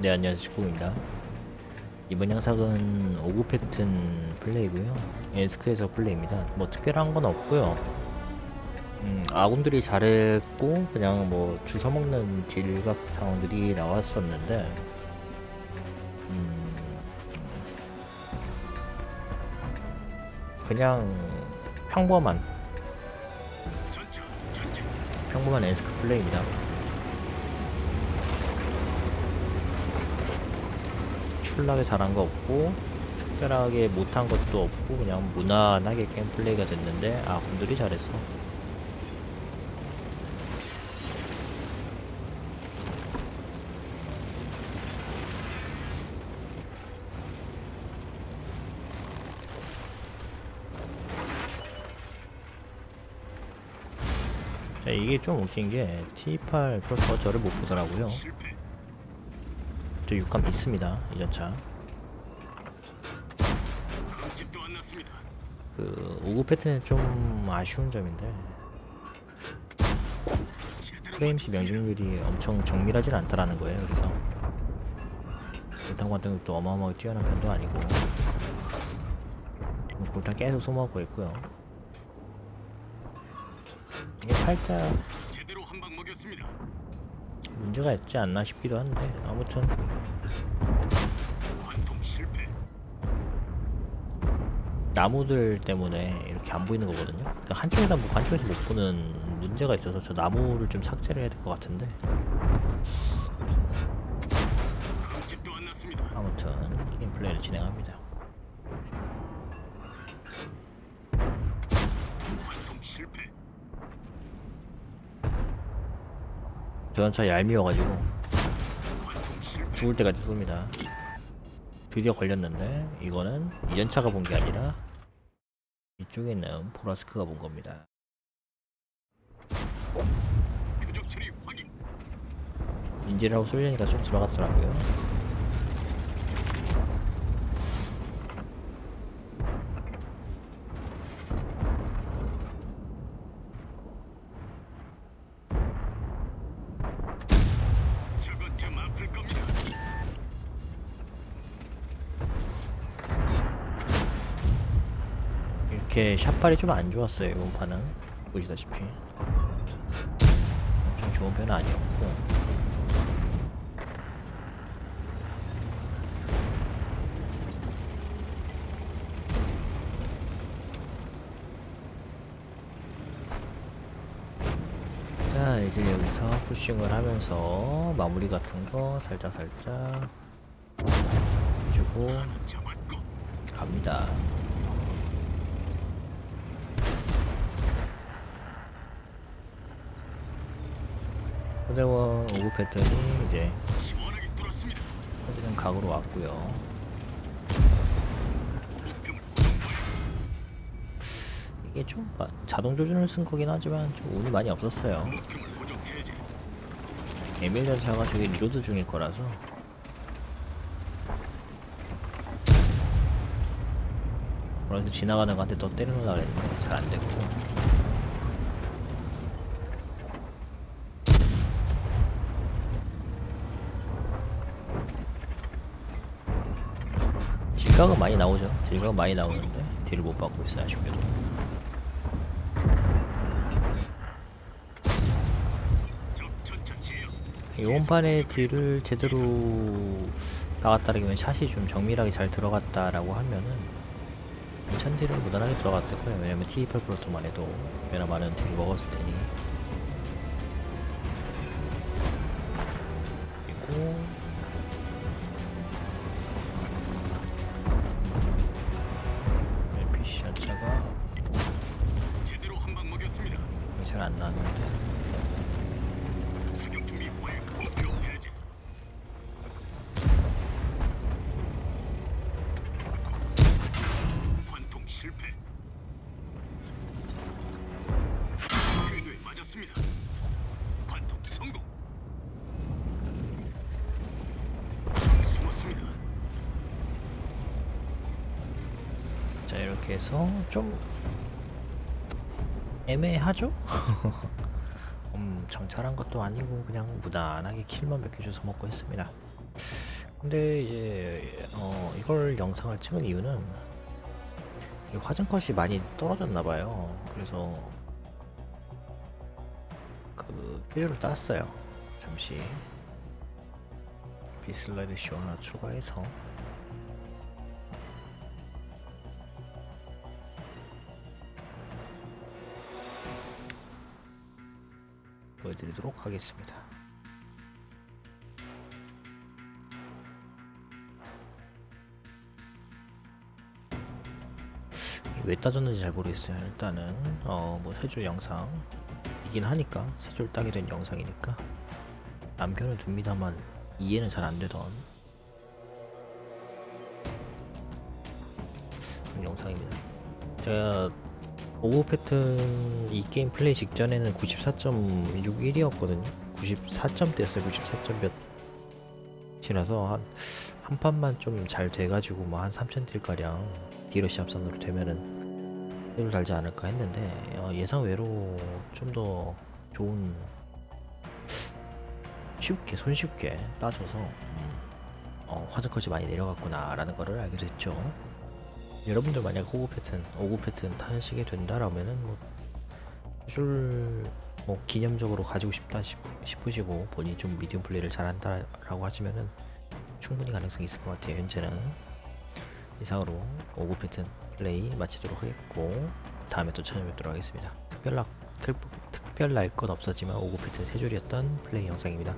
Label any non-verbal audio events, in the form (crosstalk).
네 안녕하세요. 축구입니다. 이번 영상은 오구 패튼 플레이고요. 에스크에서 플레이입니다. 뭐 특별한 건 없고요. 음, 아군들이 잘했고 그냥 뭐 주워먹는 딜각 상황들이 나왔었는데 음, 그냥 평범한 평범한 에스크 플레이입니다 출나게 잘한 거 없고 특별하게 못한 것도 없고 그냥 무난하게 게임 플레이가 됐는데 아군들이 잘했어. 자 이게 좀 웃긴 게 T8 프로토가 저를 못 보더라고요 저 6감 있습니다 이전차. 그 오구 패턴은 좀 아쉬운 점인데. 프레임시 명중률이 엄청 정밀하진 않다라는 거예요 그래서. 골탄 관등도 어마어마하게 뛰어난 편도 아니고. 골탄 계속 소모하고 있고요. 이게 살짝. 문제가 있지 않나 싶기도 한데 아무튼 실패. 나무들 때문에 이렇게 안 보이는 거거든요. 그러니까 한쪽에다 보고 한쪽에서 못 보는 문제가 있어서 저 나무를 좀 삭제를 해야 될 것 같은데. 아무튼 게임 플레이를 진행합니다. 실패. 저전차 얄미워가지고. 죽을 때까지 쏩니다. 드디어 걸렸는데 이거는 이전차가 본 게 아니라 이쪽에 있는 보라스크가 본 겁니다. 표적 처리 확인. 인지를 하고 쏠려니까 좀 들어갔더라고요. 저건 좀 아플 겁니다. 이렇게 샷발이 좀 안 좋았어요 이번 판은. 보시다시피. 엄청 좋은 편은 아니었고. 자 이제 여기서 푸싱을 하면서 마무리 같은 거 살짝 살짝 해주고 갑니다. 호대원 오브 패턴이 이제. 터지는 각으로 왔고요. 이게 좀 마- 자동 조준을 쓴 거긴 하지만 좀 운이 많이 없었어요. 에밀 전차가 저기 리로드 중일 거라서 그래서 지나가는 거한테 또 때려놓으려고 했는데 잘안 됐고 딜각은 많이 나오죠 딜각은 많이 나오는데 딜을 못 받고 있어요 아쉽게도 적 전차 제압. 이번 판에 딜을 제대로 나갔다라면 샷이 좀 정밀하게 잘 들어갔다라고 하면은 이천 딜은 무난하게 들어갔을 거예요. 왜냐면 T8 프로토만 해도 꽤나 많은 딜 먹었을 테니. 그리고 자 이렇게 해서 좀 애매하죠? (laughs) 엄청 잘한 것도 아니고 그냥 무난하게 킬만 몇개 줘서 먹고 했습니다. 근데 이제 어 이걸 영상을 찍은 이유는 이 화장 컷이 많이 떨어졌나 봐요. 그래서 그 필요를 땄어요. 잠시 비슬라이드 쇼 하나 추가해서 보여드리도록 하겠습니다. 왜 따졌는지 잘 모르겠어요. 일단은 어 뭐 세 줄 영상 이긴 하니까 세 줄 따게 된 영상이니까 남겨는 둡니다만 이해는 잘 안 되던 영상입니다. 제가 오브 패턴 이 게임 플레이 직전에는 94.61이었거든요. 94점대였어요. 94점 몇 지나서 한, 한 판만 좀 잘 돼가지고 뭐 한 3,000딜 가량 딜러 시합선으로 되면은 을 달지 않을까 했는데 어, 예상 외로 좀 더 좋은 쉽게 손쉽게 따져서 음, 어, 화장컷이 많이 내려갔구나 라는 거를 알게 됐죠. 여러분들 만약 호구 패턴, 오구 패턴 타시게 된다라면은 뭐 줄 뭐 기념적으로 가지고 싶다 싶, 싶으시고 본인이 좀 미디움 플레이를 잘한다라고 하시면은 충분히 가능성이 있을 것 같아요. 현재는 이상으로 오구 패턴 플레이 마치도록 하겠고 다음에 또 찾아뵙도록 하겠습니다. 특별 날건 없었지만 오구 패턴 세 줄이었던 플레이 영상입니다.